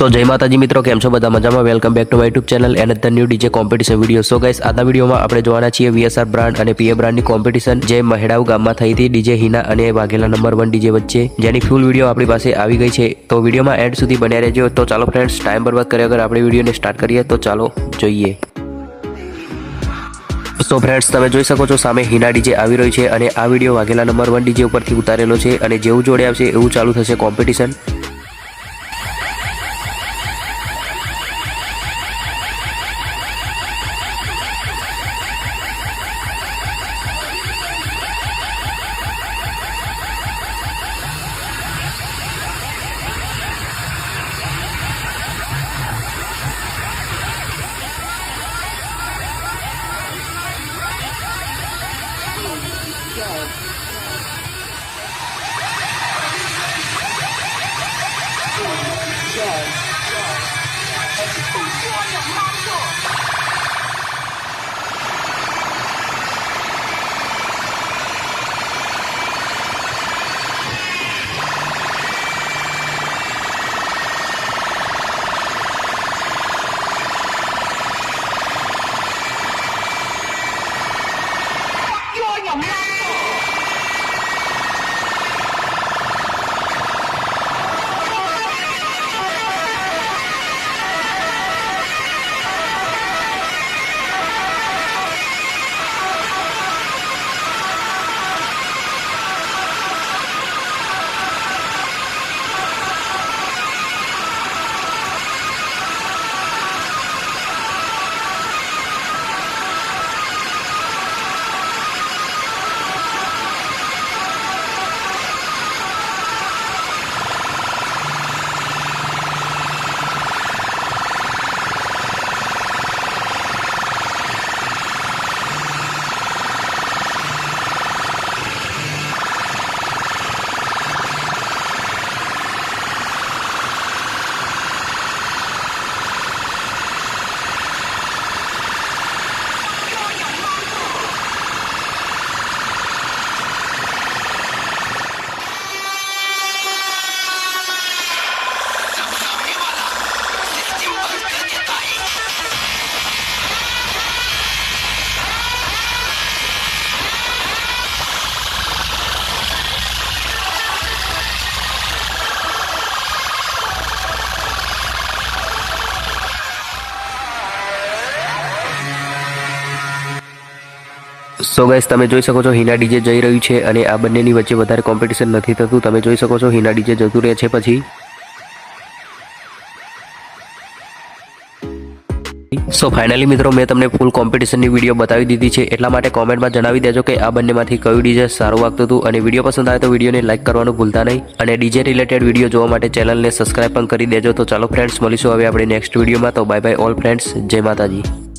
સો જય માતાજી મિત્રો, કેમ છો બધા? મજામાં? Welcome back to my YouTube channel and the new DJ competition video so guys આજના વિડીયોમાં આપણે જોવાના છીએ વીએસઆર બ્રાન્ડ અને પીએ બ્રાન્ડની કોમ્પિટિશન જે મહેડાવ ગામમાં થઈ હતી. ડીજે હિના અને વાઘેલા નંબર વન ડીજે વચ્ચે, જેની ફૂલ વીડિયો આપણી પાસે આવી ગઈ છે. તો વિડીયોમાં એન્ડ સુધી બન્યા રહેજો. તો ચાલો ફ્રેન્ડ્સ ટાઈમ બરબાદ કર્યા વગર આપણે વિડીયોને સ્ટાર્ટ કરીએ. તો ચાલો જોઈએ. સો ફ્રેન્ડ્સ તમે જોઈ શકો છો, સામે હિના ડીજે આવી રહ્યું છે અને આ video Vaghela number one DJ ઉપરથી ઉતારેલો છે અને જેવું જોડે આવશે એવું ચાલુ થશે કોમ્પિટિશન 我们。સો ગાઈસ તમે જોઈ શકો છો હિના ડીજે જઈ રહ્યું છે અને આ બંનેની વચ્ચે વધારે કોમ્પિટિશન નથી થતું. તમે જોઈ શકો છો હિના ડીજે જતું રહે છે પછી. સો ફાઇનલી મિત્રો, મેં તમને ફૂલ કોમ્પિટિશનની વીડિયો બતાવી દીધી છે. એટલા માટે કોમેન્ટમાં જણાવી દેજો કે આ બંનેમાંથી કયું ડીજે સારું વાગતું હતું. અને વીડિયો પસંદ આવે તો વિડીયોને લાઇક કરવાનું ભૂલતા નહીં. અને ડીજે રિલેટેડ વીડિયો જોવા માટે ચેનલને સબસ્ક્રાઇબ પણ કરી દેજો. તો ચાલો ફ્રેન્ડ્સ મળીશું હવે આપણે નેક્સ્ટ વિડીયોમાં તો બાય બાય ઓલ ફ્રેન્ડ્સ જય માતાજી.